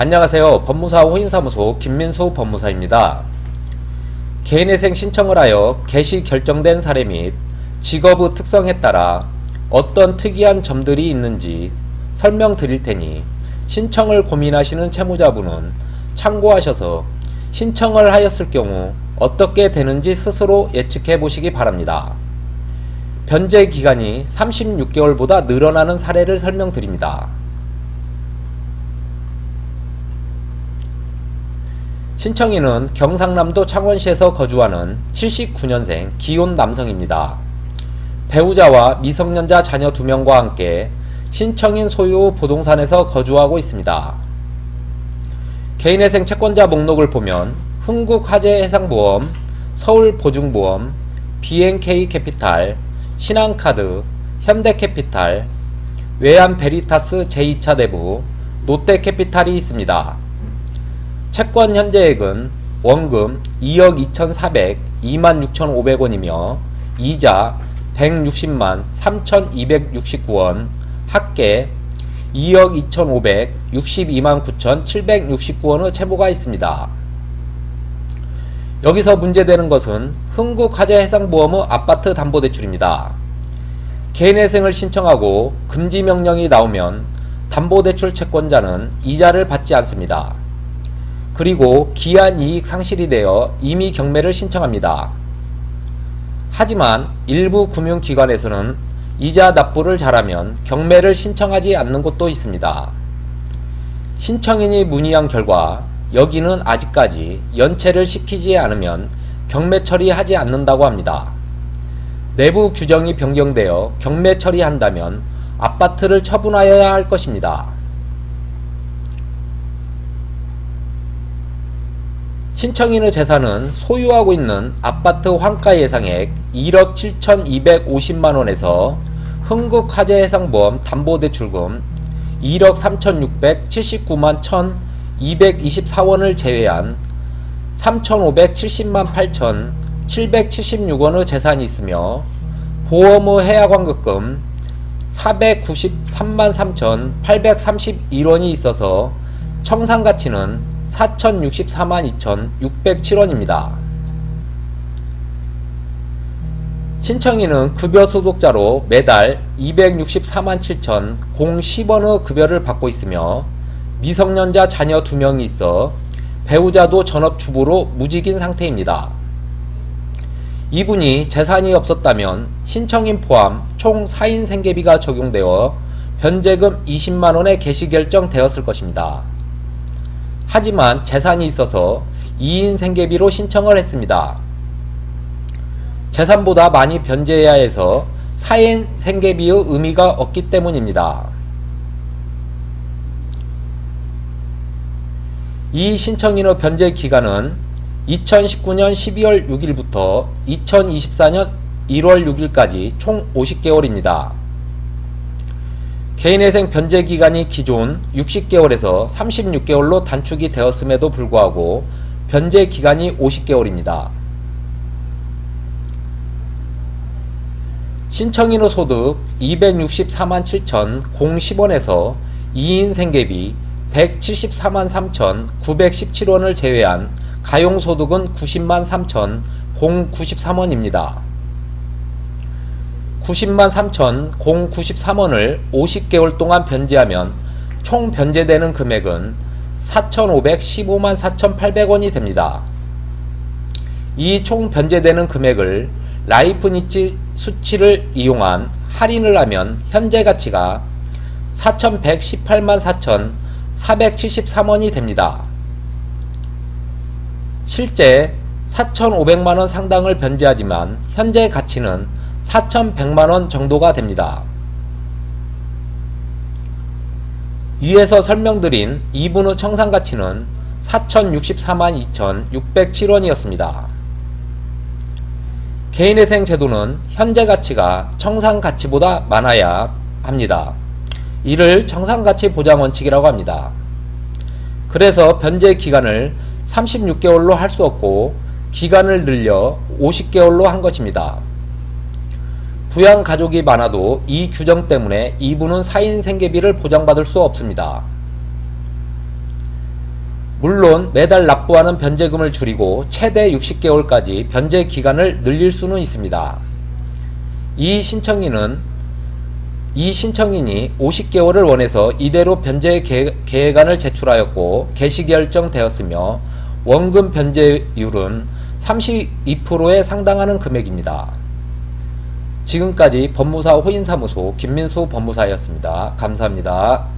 안녕하세요. 법무사 호인사무소 김민수 법무사입니다. 개인회생 신청을 하여 개시 결정된 사례 및 직업의 특성에 따라 어떤 특이한 점들이 있는지 설명드릴 테니 신청을 고민하시는 채무자분은 참고하셔서 신청을 하였을 경우 어떻게 되는지 스스로 예측해 보시기 바랍니다. 변제 기간이 36개월보다 늘어나는 사례를 설명드립니다. 신청인은 경상남도 창원시에서 거주하는 79년생 기혼 남성입니다. 배우자와 미성년자 자녀 2명과 함께 신청인 소유 부동산에서 거주하고 있습니다. 개인회생 채권자 목록을 보면 흥국화재해상보험, 서울보증보험, BNK 캐피탈, 신한카드, 현대캐피탈, 외환베리타스 제2차 대부, 롯데캐피탈이 있습니다. 채권 현재액은 원금 2억 2,400, 26,500원이며 이자 160만 3,269원, 합계 2억 2,500, 62만 9,769원의 채무가 있습니다. 여기서 문제되는 것은 흥국화재해상보험의 아파트 담보대출입니다. 개인회생을 신청하고 금지 명령이 나오면 담보대출 채권자는 이자를 받지 않습니다. 그리고 기한 이익 상실이 되어 임의 경매를 신청합니다. 하지만 일부 금융기관에서는 이자 납부를 잘하면 경매를 신청하지 않는 곳도 있습니다. 신청인이 문의한 결과 여기는 아직까지 연체를 시키지 않으면 경매 처리하지 않는다고 합니다. 내부 규정이 변경되어 경매 처리한다면 아파트를 처분하여야 할 것입니다. 신청인의 재산은 소유하고 있는 아파트 환가 예상액 1억 7,250만원에서 흥국화재해상보험 담보대출금 1억 3,679만 1,224원을 제외한 3,570만 8,776원의 재산이 있으며 보험의 해약환급금 493만 3,831원이 있어서 청산가치는 4,064만 2,607원입니다. 신청인은 급여 소득자로 매달 264만 7천 010원의 급여를 받고 있으며 미성년자 자녀 2명이 있어 배우자도 전업주부로 무직인 상태입니다. 이분이 재산이 없었다면 신청인 포함 총 4인 생계비가 적용되어 변제금 20만원의 개시 결정 되었을 것입니다. 하지만 재산이 있어서 2인 생계비로 신청을 했습니다. 재산보다 많이 변제해야 해서 4인 생계비의 의미가 없기 때문입니다. 이 신청인의 변제 기간은 2019년 12월 6일부터 2024년 1월 6일까지 총 50개월입니다. 개인회생 변제 기간이 기존 60개월에서 36개월로 단축이 되었음에도 불구하고 변제 기간이 50개월입니다. 신청인의 소득 264만 7천 010원에서 2인 생계비 174만 3천 917원을 제외한 가용소득은 90만 3천 093원입니다. 90만 3천 093원을 50개월 동안 변제하면 총 변제되는 금액은 4,515만 4,800원이 됩니다. 이 총 변제되는 금액을 라이프니치 수치를 이용한 할인을 하면 현재 가치가 4,118만 4,473원이 됩니다. 실제 4,500만원 상당을 변제하지만 현재 가치는 4,100만원 정도가 됩니다. 위에서 설명드린 2분의 청산가치는 4,064만 2,607원이었습니다. 개인회생 제도는 현재 가치가 청산 가치보다 많아야 합니다. 이를 청산가치 보장 원칙이라고 합니다. 그래서 변제 기간을 36개월로 할 수 없고 기간을 늘려 50개월로 한 것입니다. 부양 가족이 많아도 이 규정 때문에 이분은 4인 생계비를 보장받을 수 없습니다. 물론 매달 납부하는 변제금을 줄이고 최대 60개월까지 변제 기간을 늘릴 수는 있습니다. 이 신청인은 이 신청인이 50개월을 원해서 이대로 변제 계- 계획안을 제출하였고 개시 결정되었으며 원금 변제율은 32%에 상당하는 금액입니다. 지금까지 법무사 호인사무소 김민수 법무사였습니다. 감사합니다.